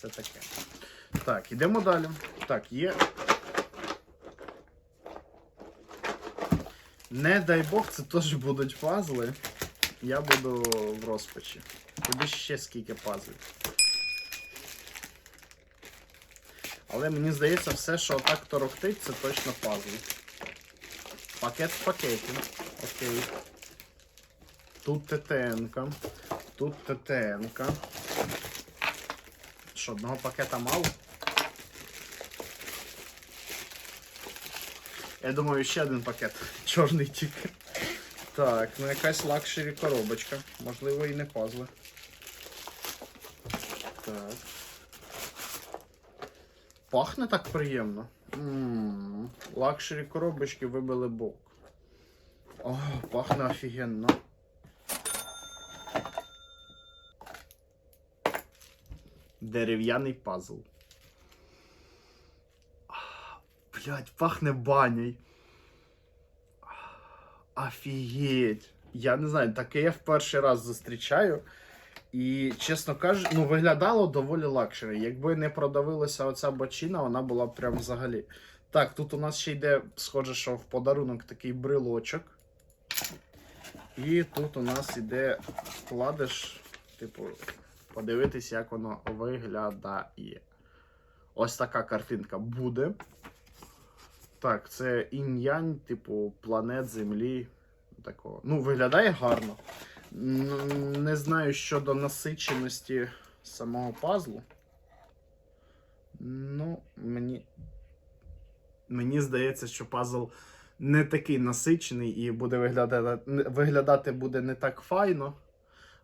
Це таке. Так, йдемо далі. Так, є. Не дай Бог, це теж будуть пазли. Я буду в розпачі. Тобі ще скільки пазлів. Але мені здається, все, що отак торохтить, це точно пазли. Пакет в пакеті. Окей. Тут ТТН-ка. Тут ТТН-ка. Що, одного пакета мало? Я думаю, ще один пакет. Чорний тільки. Так, ну якась лакшері коробочка. Можливо, і не пазли. Так. Пахне так приємно. Лакшері коробочки вибили бок. О, пахне офігенно. Дерев'яний пазл. Блять, пахне баней. Офігеть. Я не знаю, таке я в перший раз зустрічаю. І, чесно кажучи, ну, виглядало доволі лакшері. Якби не продавилася оця бочина, вона була б прям взагалі. Так, тут у нас ще йде, схоже, що в подарунок такий брелочок. І тут у нас іде вкладиш, типу, подивитись, як воно виглядає. Ось така картинка буде. Так, це інь-янь, типу, планет Землі. Такого. Ну, виглядає гарно. Не знаю щодо насиченості самого пазлу. Ну, мені. Мені здається, що пазл не такий насичений і буде виглядати, виглядати буде не так файно.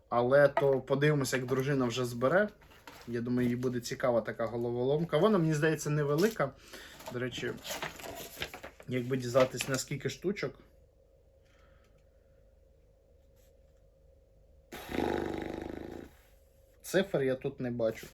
Але то подивимося, як дружина вже збере. Я думаю, їй буде цікава така головоломка. Вона, мені здається, невелика. До речі, якби дізнатись на скільки штучок. Цифр я тут не бачу.